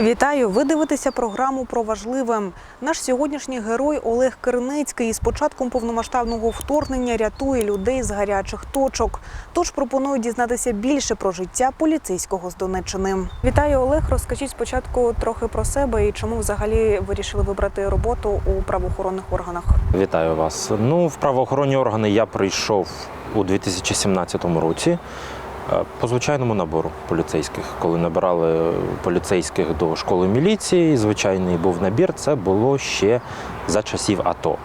Вітаю! Ви дивитеся програму про важливе. Наш сьогоднішній герой Олег Керницький з початком повномасштабного вторгнення рятує людей з гарячих точок. Тож пропоную дізнатися більше про життя поліцейського з Донеччини. Вітаю, Олег. Розкажіть спочатку трохи про себе і чому взагалі вирішили вибрати роботу у правоохоронних органах. Вітаю вас. Ну, в правоохоронні органи я прийшов у 2017 році по звичайному набору поліцейських. Коли набирали поліцейських до школи міліції, звичайний був набір. Це було ще за часів АТО.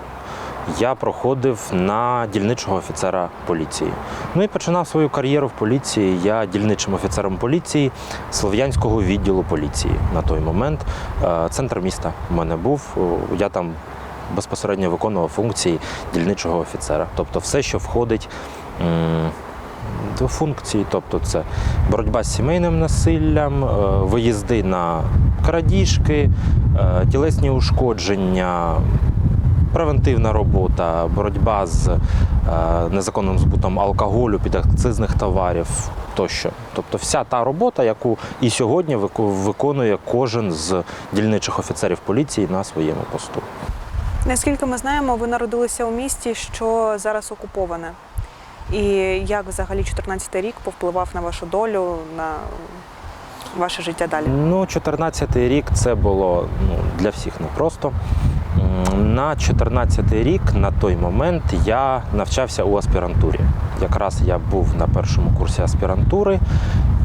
Я проходив на дільничого офіцера поліції. Ну і починав свою кар'єру в поліції. Я дільничим офіцером поліції Слов'янського відділу поліції на той момент. Е, Центр міста в мене був. Я там безпосередньо виконував функції дільничого офіцера. Тобто все, що входить функції, тобто це боротьба з сімейним насиллям, е, виїзди на крадіжки, е, тілесні ушкодження. Превентивна робота, боротьба з е, незаконним збутом алкоголю, підакцизних товарів тощо. Тобто вся та робота, яку і сьогодні виконує кожен з дільничих офіцерів поліції на своєму посту. Наскільки ми знаємо, ви народилися у місті, що зараз окуповане. І як взагалі 14 рік повпливав на вашу долю, на ваше життя далі? Ну, 14-й рік це було ну, для всіх непросто. На 14-й рік на той момент я навчався у аспірантурі. Якраз я був на першому курсі аспірантури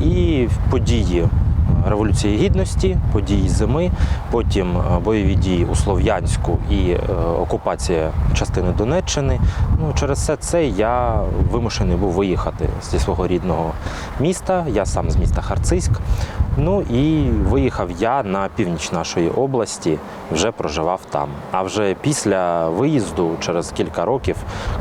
і події Революції Гідності, події зими, потім е, бойові дії у Слов'янську і е, окупація частини Донеччини. Ну, через все це я вимушений був виїхати зі свого рідного міста. Я сам з міста Харциськ. Ну і виїхав я на північ нашої області, вже проживав там. А вже після виїзду, через кілька років,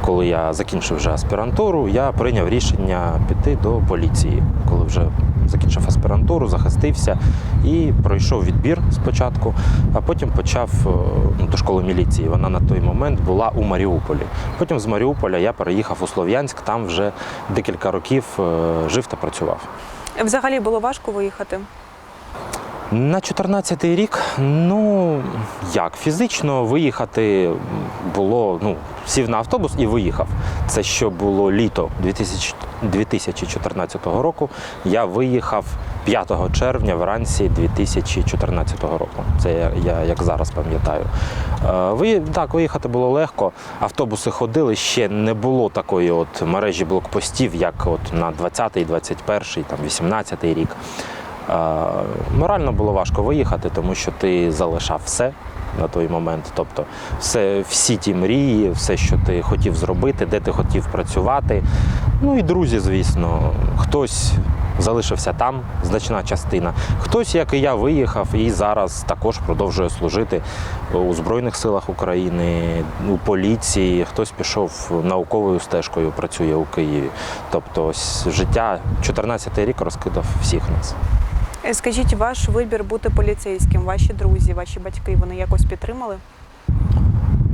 коли я закінчив вже аспірантуру, я прийняв рішення піти до поліції, коли вже закінчив аспірантуру, захистився і пройшов відбір спочатку, а потім почав е, ну, до школи міліції. Вона на той момент була у Маріуполі. Потім з Маріуполя я переїхав у Слов'янськ, там вже декілька років е, жив та працював. Взагалі було важко виїхати. На 14-й рік, ну як фізично виїхати було, ну, сів на автобус і виїхав. Це що було літо 2000 2014 року. Я виїхав 5 червня вранці 2014 року. Це я, я як зараз пам'ятаю. Е, Ви, так, виїхати було легко. Автобуси ходили, ще не було такої от мережі блокпостів, як от на 20-й, 21-й, там 18-й рік. Морально було важко виїхати, тому що ти залишав все на той момент. Тобто, все, всі ті мрії, все, що ти хотів зробити, де ти хотів працювати. Ну і друзі, звісно, хтось залишився там, значна частина. Хтось, як і я, виїхав і зараз також продовжує служити у Збройних силах України, у поліції. Хтось пішов науковою стежкою, працює у Києві. Тобто, ось життя 14 рік розкидав всіх нас. Е, Скажіть, ваш вибір бути поліцейським, ваші друзі, ваші батьки, вони якось підтримали?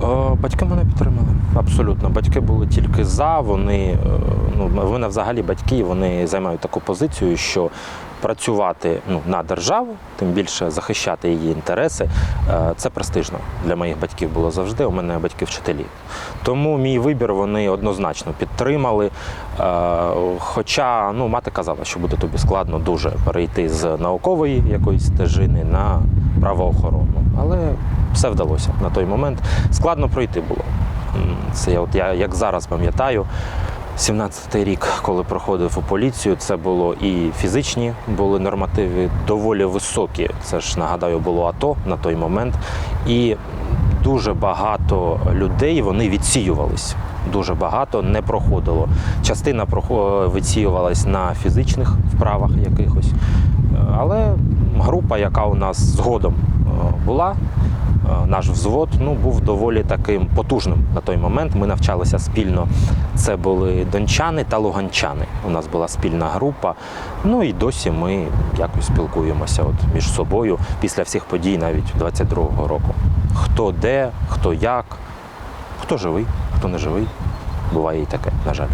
О, Батьки мене підтримали. Абсолютно. Батьки були тільки за. Вони е, ну, в мене взагалі батьки вони займають таку позицію, що працювати ну, на державу, тим більше захищати її інтереси, е, це престижно. Для моїх батьків було завжди. У мене батьки вчителі. Тому мій вибір вони однозначно підтримали. Е, Хоча ну, мати казала, що буде тобі складно дуже перейти з наукової якоїсь стежини на правоохоронну. Але все вдалося на той момент. Складно пройти було. Це от я як зараз пам'ятаю. 17-й рік, коли проходив у поліцію, це було і фізичні були нормативи доволі високі. Це ж нагадаю, було АТО на той момент. І дуже багато людей вони відсіювались. Дуже багато не проходило. Частина прохо- на фізичних вправах якихось. Е, Але група, яка у нас згодом була, е, наш взвод ну, був доволі таким потужним на той момент. Ми навчалися спільно. Це були дончани та луганчани. У нас була спільна група. Ну і досі ми якось спілкуємося от між собою після всіх подій, навіть 22-го року. Хто де, хто як, хто живий, хто не живий. Буває і таке, на жаль.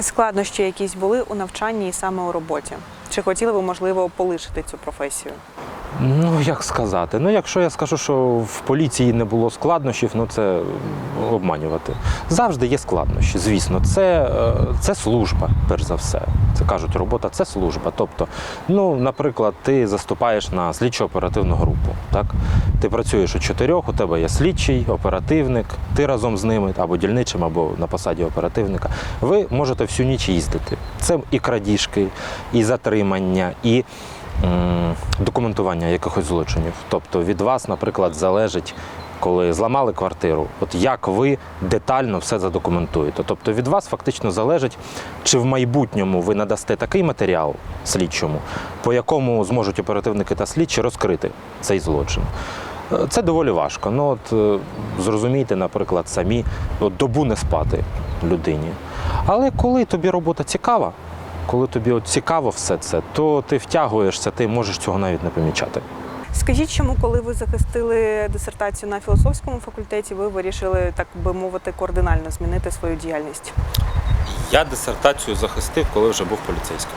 Складнощі якісь були у навчанні і саме у роботі. Чи хотіли ви, можливо, полишити цю професію? Ну, як сказати? Ну, якщо я скажу, що в поліції не було складнощів, ну це обманювати. Завжди є складнощі, звісно. Це, е, це служба, перш за все. Це кажуть, робота це служба. Тобто, ну, наприклад, ти заступаєш на слідчо-оперативну групу. Так? Ти працюєш у чотирьох, у тебе є слідчий, оперативник, ти разом з ними, або дільничим, або на посаді оперативника. Ви можете всю ніч їздити. Це і крадіжки, і затримання, і документування якихось злочинів. Тобто від вас, наприклад, залежить, коли зламали квартиру, от як ви детально все задокументуєте. Тобто від вас фактично залежить, чи в майбутньому ви надасте такий матеріал слідчому, по якому зможуть оперативники та слідчі розкрити цей злочин. Е, Це доволі важко. Ну от е, зрозумійте, наприклад, самі от добу не спати людині. Але коли тобі робота цікава, коли тобі от цікаво все це, то ти втягуєшся, ти можеш цього навіть не помічати. Скажіть, чому, коли ви захистили дисертацію на філософському факультеті, ви вирішили, так би мовити, кардинально змінити свою діяльність? Я дисертацію захистив, коли вже був поліцейським.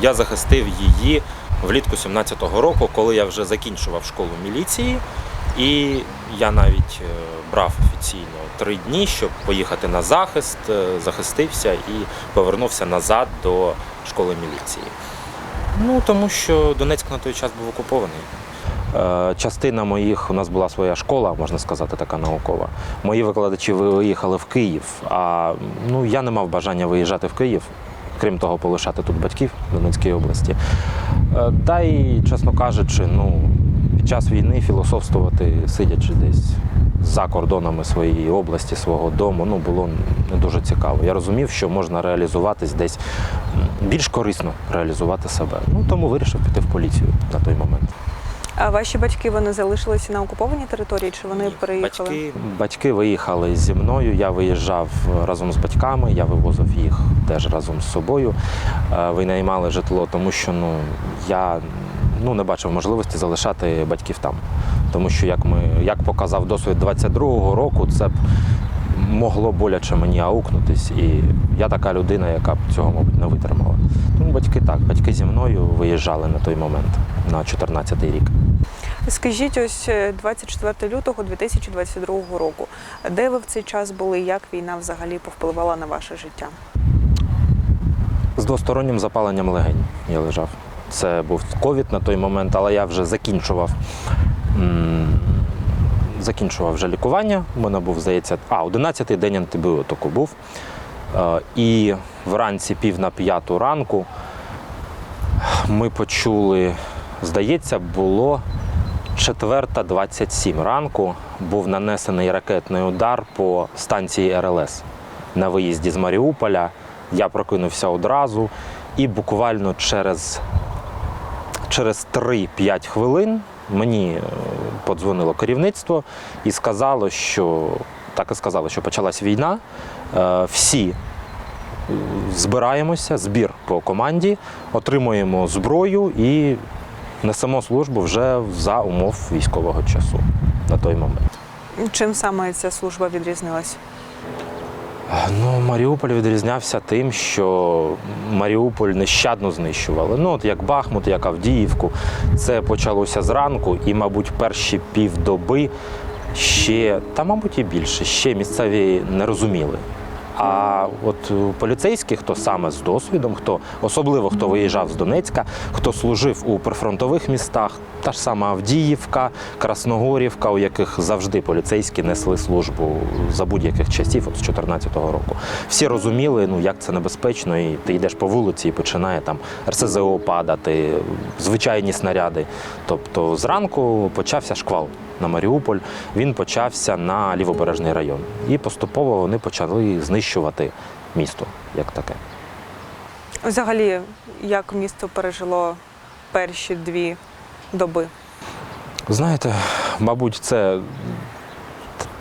Я захистив її влітку 17-го року, коли я вже закінчував школу міліції, і я навіть е, брав офіційно три дні, щоб поїхати на захист, е, захистився і повернувся назад до школи міліції. Ну тому що Донецьк на той час був окупований. Е, Частина моїх у нас була своя школа, можна сказати, така наукова. Мої викладачі виїхали в Київ. А ну я не мав бажання виїжджати в Київ, крім того, полишати тут батьків Донецькій області. Е, Та й, чесно кажучи, ну під час війни філософствувати, сидячи десь за кордонами своєї області, свого дому, ну було не дуже цікаво. Я розумів, що можна реалізуватись десь більш корисно реалізувати себе. Ну тому вирішив піти в поліцію на той момент. А ваші батьки вони залишилися на окупованій території, чи вони Ні, переїхали? Батьки, батьки виїхали зі мною. Я виїжджав разом з батьками, я вивозив їх теж разом з собою. Е, Винаймали житло, тому що ну, я ну, не бачив можливості залишати батьків там. Тому що, як, ми, як показав досвід 22-го року, це б могло боляче мені аукнутись. І я така людина, яка б цього, мабуть, не витримала. Тому батьки так, батьки зі мною виїжджали на той момент, на 14-й рік. Скажіть, ось е, 24 лютого 2022 року. Де ви в цей час були? Як війна взагалі повпливала на ваше життя? З двостороннім запаленням легень я лежав. Це був ковід на той момент, але я вже закінчував. Закінчував вже лікування. У мене був, здається, а 11-й день антибіотику був. Е, І вранці пів на п'яту ранку ми почули, здається, було 4.27 ранку. Був нанесений ракетний удар по станції РЛС на виїзді з Маріуполя. Я прокинувся одразу, і буквально через, через 3-5 хвилин мені е, подзвонило керівництво і сказало, що так і сказало, що почалась війна. Е, Всі е, збираємося, збір по команді, отримуємо зброю і несемо службу вже за умов військового часу на той момент. Чим саме ця служба відрізнилась? Ну, Маріуполь відрізнявся тим, що Маріуполь нещадно знищували. Ну, от як Бахмут, як Авдіївку. Це почалося зранку, і, мабуть, перші півдоби ще, та, мабуть, і більше, ще місцеві не розуміли. А от у поліцейських, хто саме з досвідом, хто особливо хто виїжджав з Донецька, хто служив у прифронтових містах, та ж сама Авдіївка, Красногорівка, у яких завжди поліцейські несли службу за будь-яких часів, от з 2014 року. Всі розуміли, ну як це небезпечно, і ти йдеш по вулиці і починає там РСЗО падати, звичайні снаряди. Тобто зранку почався шквал на Маріуполь, він почався на лівобережний район. І поступово вони почали знищувати місто як таке. Взагалі, як місто пережило перші дві доби? Знаєте, мабуть, це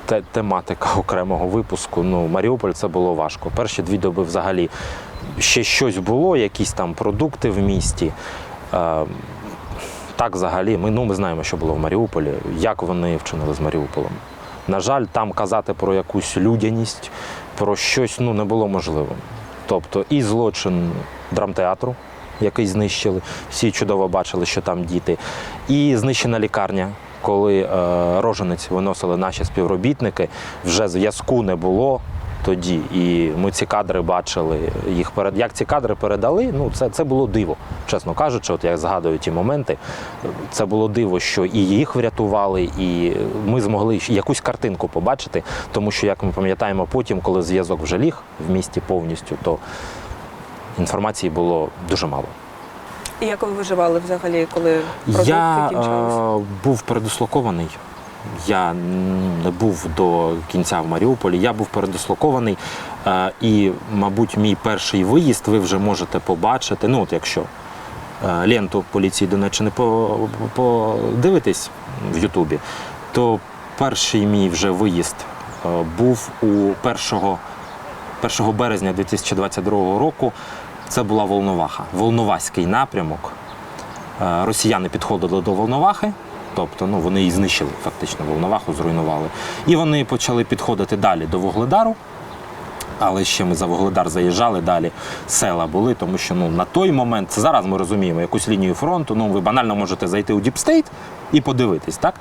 те- тематика окремого випуску. Ну, Маріуполь це було важко. Перші дві доби взагалі ще щось було, якісь там продукти в місті. Так, взагалі, ми, ну, ми знаємо, що було в Маріуполі, як вони вчинили з Маріуполем. На жаль, там казати про якусь людяність, про щось ну, не було можливим. Тобто і злочин драмтеатру, який знищили. Всі чудово бачили, що там діти. І знищена лікарня. Коли е, роженець виносили наші співробітники, вже зв'язку не було тоді. І ми ці кадри бачили. Їх перед як ці кадри передали. Ну це, це було диво, чесно кажучи. От я згадую ті моменти. Це було диво, що і їх врятували, і ми змогли якусь картинку побачити. Тому що, як ми пам'ятаємо, потім, коли зв'язок вже ліг в місті повністю, то інформації було дуже мало. І як ви виживали взагалі, коли розвідки Я кінчилися? е, був передислокований. Я не був до кінця в Маріуполі. Я був передислокований. Е, і, мабуть, мій перший виїзд ви вже можете побачити. Ну, от якщо е, ленту поліції Донеччини подивитись в Ютубі, то перший мій вже виїзд е, був у 1, 1 березня 2022 року. Це була Волноваха, Волноваський напрямок. Росіяни підходили до Волновахи, тобто ну, вони її знищили, фактично, Волноваху зруйнували. І вони почали підходити далі до Вугледару. Але ще ми за Вугледар заїжджали далі. Села були, тому що ну, на той момент, зараз ми розуміємо, якусь лінію фронту, ну ви банально можете зайти у Діпстейт і подивитись, так?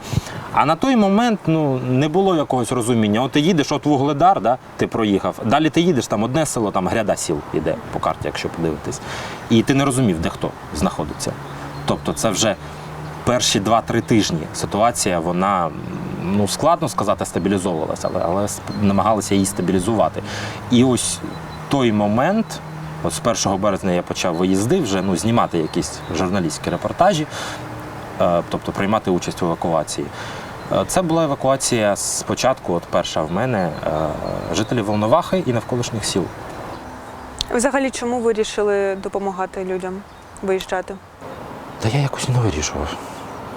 А на той момент ну, не було якогось розуміння. От ти їдеш, от Вугледар, да, ти проїхав. Далі ти їдеш, там одне село, там гряда сіл іде по карті, якщо подивитись. І ти не розумів, де хто знаходиться. Тобто це вже перші 2-3 тижні ситуація, вона ну складно сказати, стабілізовувалася, але, але намагалися її стабілізувати. І ось той момент, от з 1 березня я почав виїзди вже ну, знімати якісь журналістські репортажі, е, тобто приймати участь в евакуації. Е, Це була евакуація спочатку, от перша в мене, е, жителів Волновахи і навколишніх сіл. Взагалі, чому ви вирішили допомагати людям виїжджати? Та я якось не вирішував.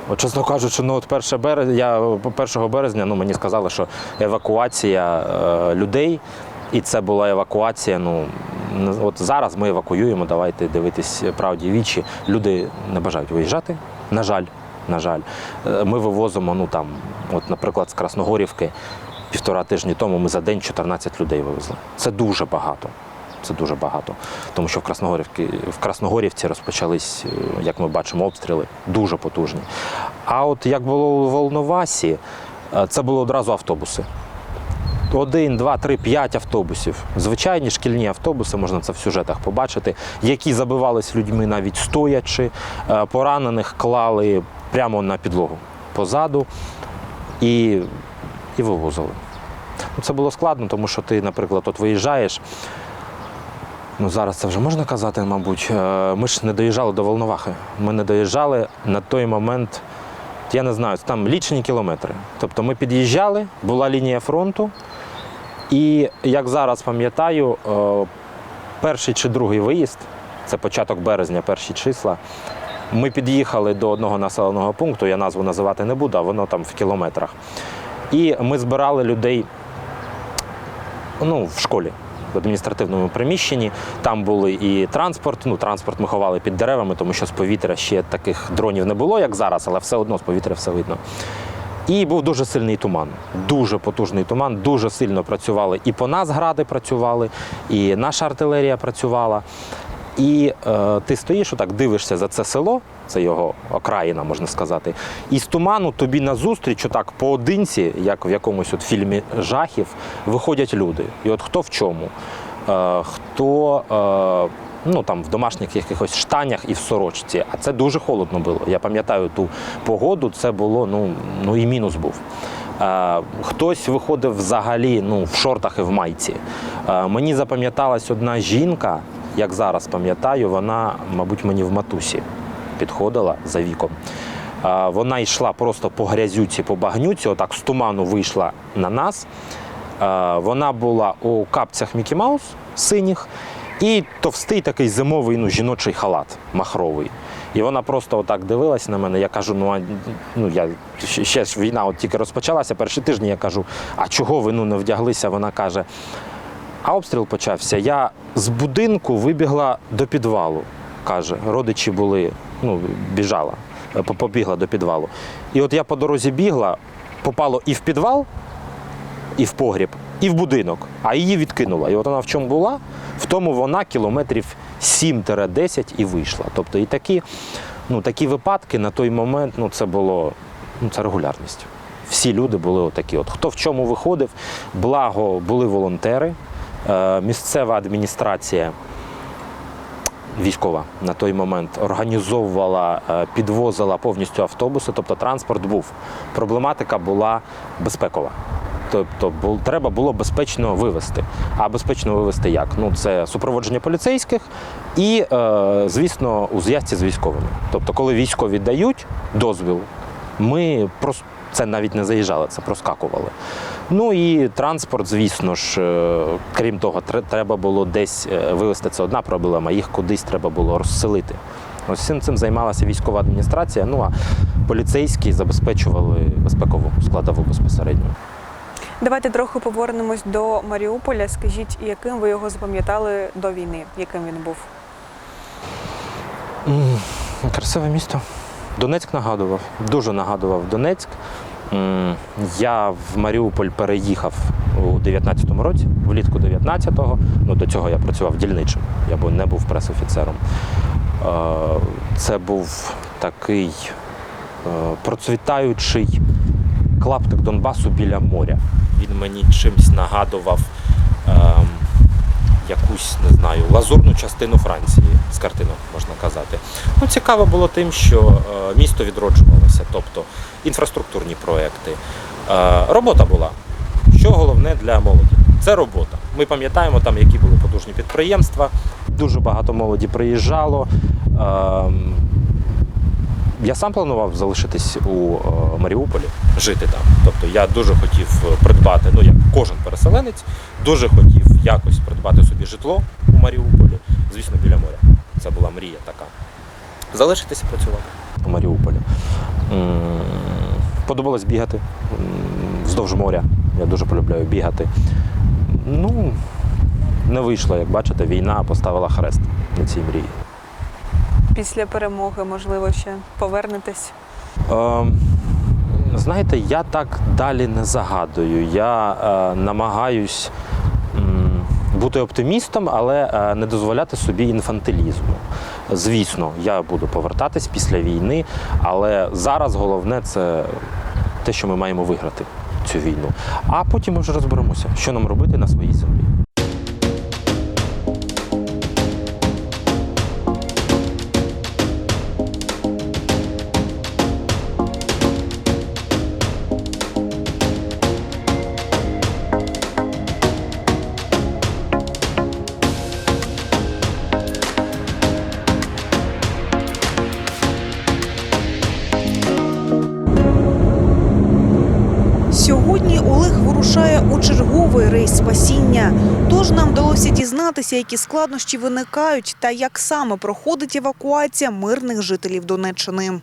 От, чесно кажучи, ну от 1 березня, я 1 березня ну, мені сказали, що евакуація е, людей, і це була евакуація. Ну от зараз ми евакуюємо, давайте дивитись правді вічі. Люди не бажають виїжджати. На жаль, на жаль. Е, Ми вивозимо, ну там, от, наприклад, з Красногорівки півтора тижні тому ми за день 14 людей вивезли. Це дуже багато. Це дуже багато. Тому що в Красногорівці, в Красногорівці розпочались, е, як ми бачимо, обстріли дуже потужні. А от як було у Волновасі, е, це були одразу автобуси. Один, два, три, п'ять автобусів. Звичайні шкільні автобуси, можна це в сюжетах побачити, які забивались людьми навіть стоячи, Е, поранених клали прямо на підлогу позаду і, і вивозили. Це було складно, тому що ти, наприклад, от виїжджаєш. Ну, зараз це вже можна казати, мабуть. Е, Ми ж не доїжджали до Волновахи. Ми не доїжджали на той момент, я не знаю, там лічені кілометри. Тобто ми під'їжджали, була лінія фронту, і як зараз пам'ятаю, е, перший чи другий виїзд, це початок березня, перші числа. Ми під'їхали до одного населеного пункту, я назву називати не буду, а воно там в кілометрах. І ми збирали людей ну, в школі. В адміністративному приміщенні там були і транспорт. Ну, транспорт ми ховали під деревами, тому що з повітря ще таких дронів не було, як зараз, але все одно з повітря все видно. І був дуже сильний туман, дуже потужний туман, дуже сильно працювали. І по нас гради працювали, і наша артилерія працювала. І е, ти стоїш, отак дивишся за це село, це його окраїна, можна сказати. І з туману тобі назустріч, отак поодинці, як в якомусь от фільмі жахів, виходять люди. І от хто в чому? Е, хто е, ну, там, в домашніх якихось штанях і в сорочці. А це дуже холодно було. Я пам'ятаю ту погоду, це було ну, ну і мінус був. Е, Хтось виходив взагалі ну, в шортах і в майці. Е, Мені запам'яталась одна жінка, як зараз пам'ятаю, вона, мабуть, мені в матусі підходила за віком. Вона йшла просто по грязюці, по багнюці, отак з туману вийшла на нас. Вона була у капцях Мікі Маус синіх і товстий такий зимовий ну, жіночий халат махровий. І вона просто отак дивилась на мене. Я кажу, ну а ну я ще ж війна от тільки розпочалася, перші тижні я кажу, а чого ви ну, не вдяглися? Вона каже, а обстріл почався. Я з будинку вибігла до підвалу. Каже, родичі були, ну, біжала, е, побігла до підвалу. І от я по дорозі бігла, попало і в підвал, і в погріб, і в будинок, а її відкинула. І от вона в чому була, в тому вона кілометрів 7-10 і вийшла. Тобто і такі, ну, такі випадки на той момент ну, це було ну, це регулярність. Всі люди були отакі. От хто в чому виходив, благо були волонтери, е, місцева адміністрація військова на той момент організовувала, е, підвозила повністю автобуси, тобто транспорт був. Проблематика була безпекова. Тобто бу- треба було безпечно вивезти. А безпечно вивезти як? Ну, це супроводження поліцейських і, е, звісно, у зв'язці з військовими. Тобто, коли військові дають дозвіл, ми просто це навіть не заїжджали, це проскакували. Ну і транспорт, звісно ж, е, крім того, треба було десь е, вивезти. Це одна проблема, їх кудись треба було розселити. Ось цим цим займалася військова адміністрація. Ну а поліцейські забезпечували безпекову складову безпосередньо. Давайте трохи повернемось до Маріуполя. Скажіть, яким ви його запам'ятали до війни? Яким він був? Красиве місто. Донецьк нагадував, дуже нагадував Донецьк. Я в Маріуполь переїхав у 19-му році, влітку 19-го. Ну, до цього я працював дільничим, я не був пресофіцером. Е, Це був такий е, процвітаючий клаптик Донбасу біля моря. Він мені чимось нагадував ем, якусь, не знаю, лазурну частину Франції з картинок, можна казати. Ну, цікаво було тим, що е, місто відроджувалося, тобто інфраструктурні проекти. Е, робота була. Що головне для молоді? Це робота. Ми пам'ятаємо там, які були потужні підприємства. Дуже багато молоді приїжджало. Ем, я сам планував залишитись у е, Маріуполі, жити там. Тобто я дуже хотів е, придбати, ну як кожен переселенець, дуже хотів якось придбати собі житло у Маріуполі, звісно, біля моря. Це була мрія така. Залишитися працювати у Маріуполі. Подобалось бігати вздовж моря. Я дуже полюбляю бігати. Ну, не вийшло, як бачите, війна поставила хрест на цій мрії. Після перемоги, можливо, ще повернетесь. Е, знаєте, я так далі не загадую. Я е, намагаюсь м, бути оптимістом, але е, не дозволяти собі інфантилізму. Звісно, я буду повертатись після війни, але зараз головне це те, що ми маємо виграти цю війну. А потім ми вже розберемося, що нам робити на своїй землі. Дізнатися, які складнощі виникають та як саме проходить евакуація мирних жителів Донеччини.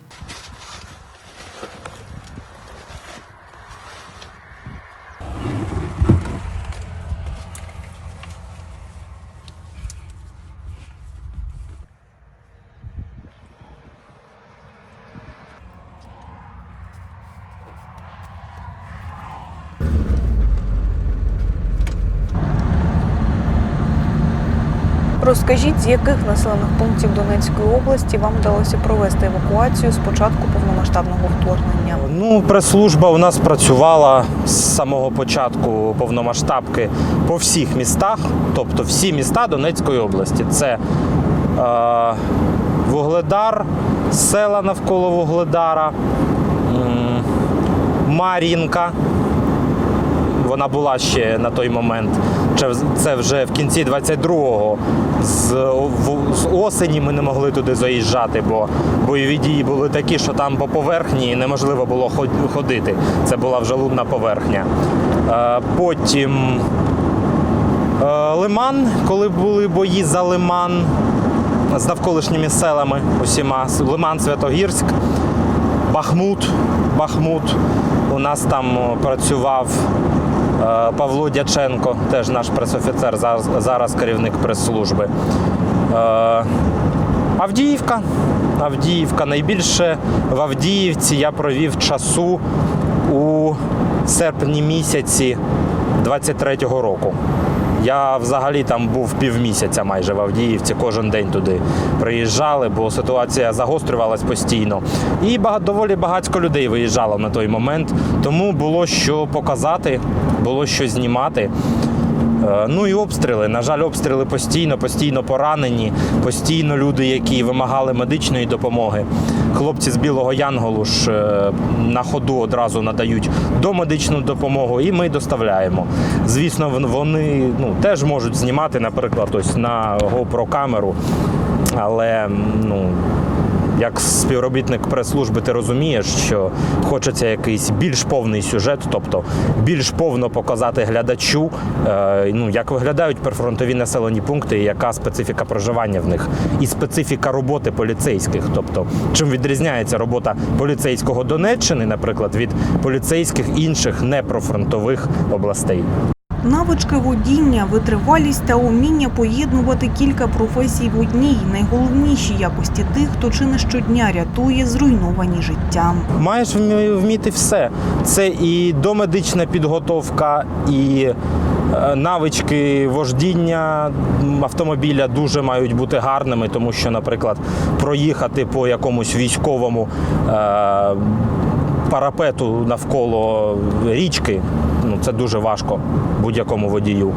Розкажіть, з яких населених пунктів Донецької області вам вдалося провести евакуацію з початку повномасштабного вторгнення? Ну, прес-служба у нас працювала з самого початку повномасштабки по всіх містах, тобто всі міста Донецької області. Це е, Вугледар, села навколо Вугледара, Мар'їнка. Вона була ще на той момент. Це вже в кінці 22-го. З, осені ми не могли туди заїжджати, бо бойові дії були такі, що там по поверхні неможливо було ход- ходити. Це була вже лунна поверхня. Е, Потім е, Лиман, коли були бої за Лиман з навколишніми селами усіма. Лиман Святогірськ. Бахмут. Бахмут. У нас там працював Павло Дяченко, теж наш пресофіцер, зараз, зараз керівник прес-служби. Е, Авдіївка. Авдіївка. Найбільше в Авдіївці я провів часу у серпні місяці 23-го року. Я взагалі там був півмісяця майже в Авдіївці, кожен день туди приїжджали, бо ситуація загострювалась постійно. І багато, доволі багатько людей виїжджало на той момент. Тому було що показати, було що знімати. Е, Ну і обстріли. На жаль, обстріли постійно, постійно поранені, постійно люди, які вимагали медичної допомоги. Хлопці з Білого Янголу ж е, на ходу одразу надають домедичну допомогу, і ми доставляємо. Звісно, вони ну, теж можуть знімати, наприклад, ось на GoPro камеру, але ну. Як співробітник прес-служби, ти розумієш, що хочеться якийсь більш повний сюжет, тобто більш повно показати глядачу, е, ну як виглядають прифронтові населені пункти, і яка специфіка проживання в них, і специфіка роботи поліцейських. Тобто, чим відрізняється робота поліцейського Донеччини, наприклад, від поліцейських інших непрофронтових областей. Навички водіння, витривалість та уміння поєднувати кілька професій в одній найголовніші якості тих, хто чи не щодня рятує зруйновані життя. Маєш вміти все. Це і домедична підготовка, і е, навички вождіння автомобіля дуже мають бути гарними, тому що, наприклад, проїхати по якомусь військовому е, парапету навколо річки це дуже важко будь-якому водію.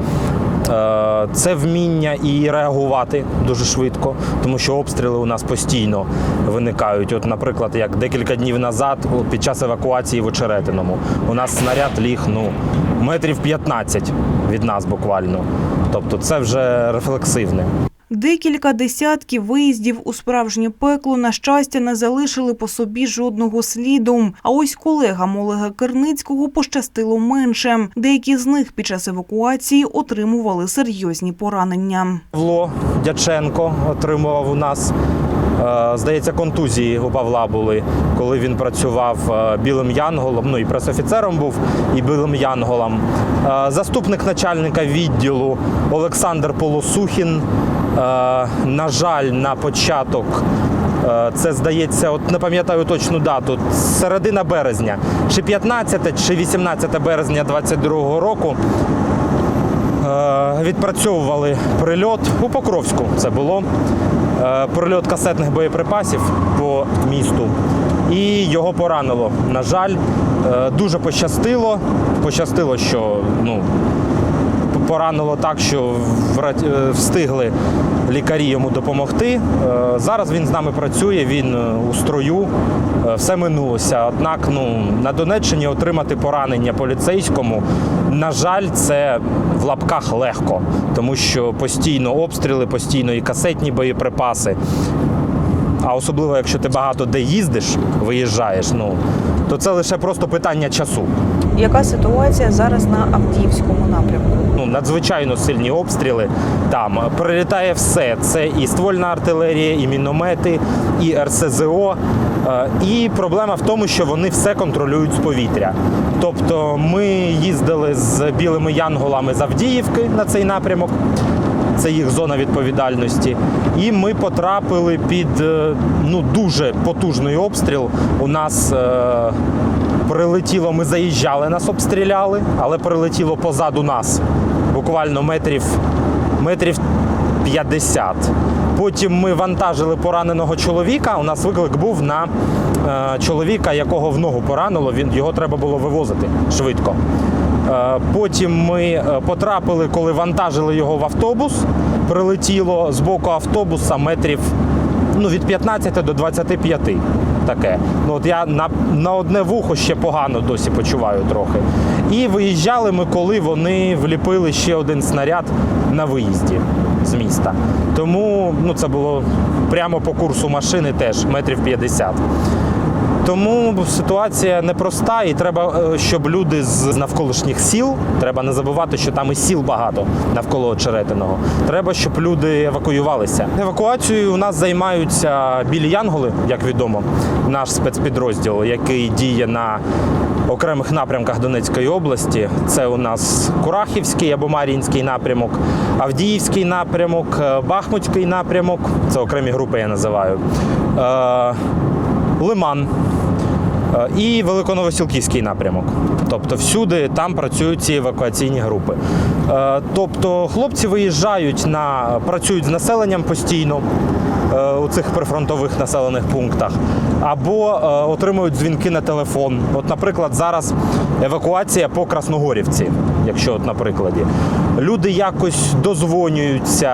Е, Це вміння і реагувати дуже швидко, тому що обстріли у нас постійно виникають. От, наприклад, як декілька днів назад, під час евакуації в Очеретиному, у нас снаряд ліг ну, метрів 15 від нас буквально. Тобто це вже рефлексивне. Декілька десятків виїздів у справжнє пекло, на щастя, не залишили по собі жодного сліду. А ось колегам Олега Керницького пощастило менше. Деякі з них під час евакуації отримували серйозні поранення. Павло Дяченко отримував у нас. е, Здається, контузії у Павла були, коли він працював е, білим янголом. Ну і пресофіцером був, і білим янголом. Е, Заступник начальника відділу Олександр Полосухін. Е, На жаль, на початок. е, Це здається, от не пам'ятаю точну дату. Середина березня, чи 15, чи 18 березня 22-го року. Е, відпрацьовували прильот у Покровську. Це було прильот касетних боєприпасів по місту, і його поранило. На жаль, дуже пощастило. Пощастило, що ну, поранило так, що е, встигли лікарі йому допомогти. Е, Зараз він з нами працює, він е, у строю, все минулося. Однак ну, на Донеччині отримати поранення поліцейському, на жаль, це в лапках легко, тому що постійно обстріли, постійно і касетні боєприпаси. А особливо, якщо ти багато де їздиш, виїжджаєш, ну то це лише просто питання часу. Яка ситуація зараз на Авдіївському напрямку? ну, надзвичайно сильні обстріли. Там прилітає все. Це і ствольна артилерія, і міномети, і РСЗО. Е, І проблема в тому, що вони все контролюють з повітря. Тобто ми їздили з білими янголами з Авдіївки на цей напрямок. Це їх зона відповідальності. І ми потрапили під е, ну, дуже потужний обстріл. У нас е, прилетіло, ми заїжджали, нас обстріляли, але прилетіло позаду нас буквально метрів, метрів 50. Потім ми вантажили пораненого чоловіка. У нас виклик був на е, чоловіка, якого в ногу поранило. Він його треба було вивозити швидко. Е, Потім ми е, потрапили, коли вантажили його в автобус. Прилетіло з боку автобуса метрів ну, від 15 до 25. Таке. Ну, от я на, на одне вухо ще погано досі почуваю трохи. І виїжджали ми, коли вони вліпили ще один снаряд на виїзді з міста. Тому ну, це було прямо по курсу машини теж метрів 50. Тому ситуація непроста, і треба, е, щоб люди з навколишніх сіл, треба не забувати, що там і сіл багато навколо Очеретиного. Треба, щоб люди евакуювалися. Евакуацією у нас займаються білі янголи, як відомо, наш спецпідрозділ, який діє на окремих напрямках Донецької області. Це у нас Курахівський або Мар'їнський напрямок, Авдіївський напрямок, е, Бахмутський напрямок. Це окремі групи я називаю. Е, Лиман. Е, І Великоновосілківський напрямок. Тобто всюди там працюють ці евакуаційні групи. Е, Тобто хлопці виїжджають на працюють з населенням постійно е, у цих прифронтових населених пунктах, або е, отримують дзвінки на телефон. От, наприклад, зараз евакуація по Красногорівці, якщо от на прикладі. Люди якось дозвонюються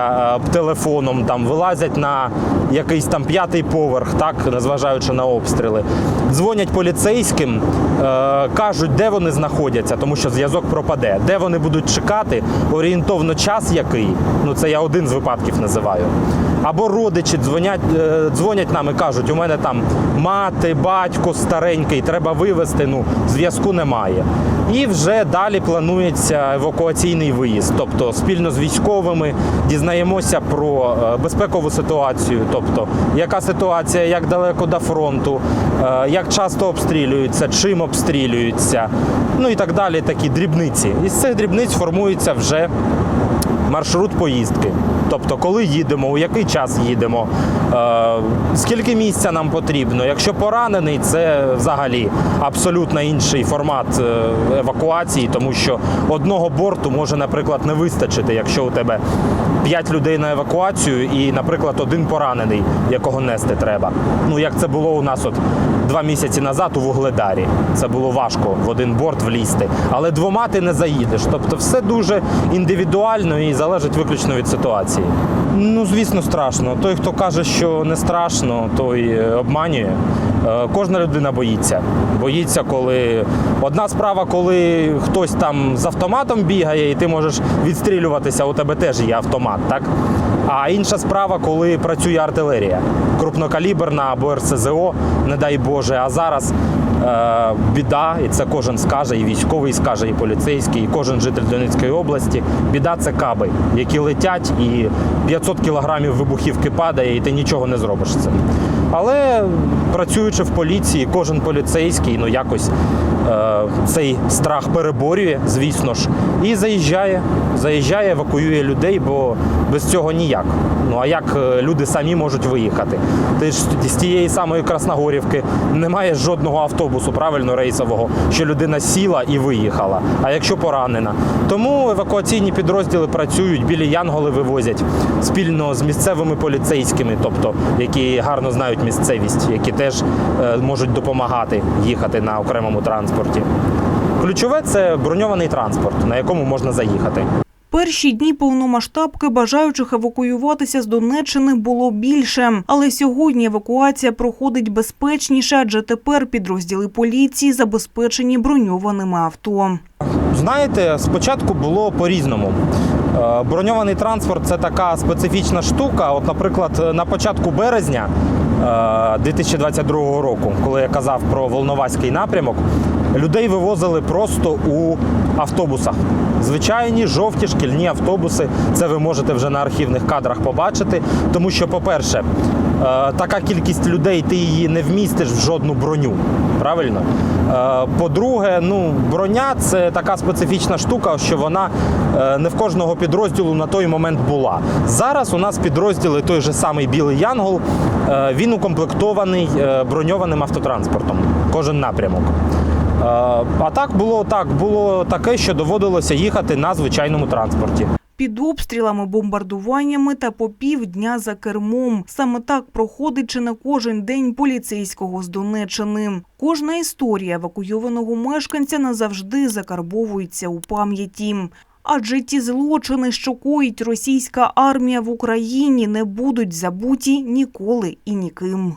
е, телефоном, там вилазять на якийсь там п'ятий поверх, так незважаючи на обстріли. Дзвонять поліцейським, е, кажуть, де вони знаходяться, тому що зв'язок пропаде, де вони будуть чекати, орієнтовно час який. Ну це я один з випадків називаю. Або родичі дзвонять, е, дзвонять нам і кажуть, у мене там мати, батько старенький, треба вивезти. Ну, зв'язку немає. І вже далі планується евакуаційний виїзд. Тобто спільно з військовими дізнаємося про е, безпекову ситуацію, тобто яка ситуація, як далеко до фронту, як часто обстрілюються, чим обстрілюються, ну і так далі. Такі дрібниці. Із цих дрібниць формується вже маршрут поїздки. Тобто, коли їдемо, у який час їдемо, е, скільки місця нам потрібно. Якщо поранений, це взагалі абсолютно інший формат е, евакуації, тому що одного борту може, наприклад, не вистачити, якщо у тебе 5 людей на евакуацію і, наприклад, один поранений, якого нести треба. Ну як це було у нас от два місяці назад у Вугледарі. Це було важко в один борт влізти. Але двома ти не заїдеш. Тобто все дуже індивідуально і залежить виключно від ситуації. Ну, звісно, страшно. Той, хто каже, що не страшно, той е, обманює. Е, Кожна людина боїться. Боїться, коли одна справа, коли хтось там з автоматом бігає, і ти можеш відстрілюватися, у тебе теж є автомат, так? А інша справа, коли працює артилерія, крупнокаліберна або РСЗО, не дай Боже. А зараз біда, і це кожен скаже, і військовий скаже, і поліцейський, і кожен житель Донецької області. Біда це каби, які летять, і 500 кілограмів вибухівки падає, і ти нічого не зробиш з цим. Але працюючи в поліції, кожен поліцейський ну якось е, цей страх переборює, звісно ж, і заїжджає, заїжджає, евакуює людей, бо без цього ніяк. Ну а як е, люди самі можуть виїхати? Ти ж з тієї самої Красногорівки немає жодного автобусу, правильно рейсового, що людина сіла і виїхала. А якщо поранена, тому евакуаційні підрозділи працюють, білі янголи вивозять спільно з місцевими поліцейськими, тобто які гарно знають місцевість, які теж е, можуть допомагати їхати на окремому транспорті. Ключове це броньований транспорт, на якому можна заїхати. Перші дні повномасштабки бажаючих евакуюватися з Донеччини було більше. Але сьогодні евакуація проходить безпечніше, адже тепер підрозділи поліції забезпечені броньованими авто. Знаєте, спочатку було по-різному. Е, Броньований транспорт це така специфічна штука. От, наприклад, на початку березня 2022 року, коли я казав про Волноваський напрямок, людей вивозили просто у автобусах. Звичайні жовті шкільні автобуси. Це ви можете вже на архівних кадрах побачити. Тому що, по-перше, е, така кількість людей ти її не вмістиш в жодну броню. Правильно? Е, По-друге, ну, броня це така специфічна штука, що вона е, не в кожного підрозділу на той момент була. Зараз у нас підрозділи той же самий Білий Янгол, е, він укомплектований е, броньованим автотранспортом, кожен напрямок. Е, А так було так, було таке, що доводилося їхати на звичайному транспорті. Під обстрілами, бомбардуваннями та по півдня за кермом. Саме так проходить чи не кожен день поліцейського з Донеччини. Кожна історія евакуйованого мешканця назавжди закарбовується у пам'яті. Адже ті злочини, що коїть російська армія в Україні, не будуть забуті ніколи і ніким.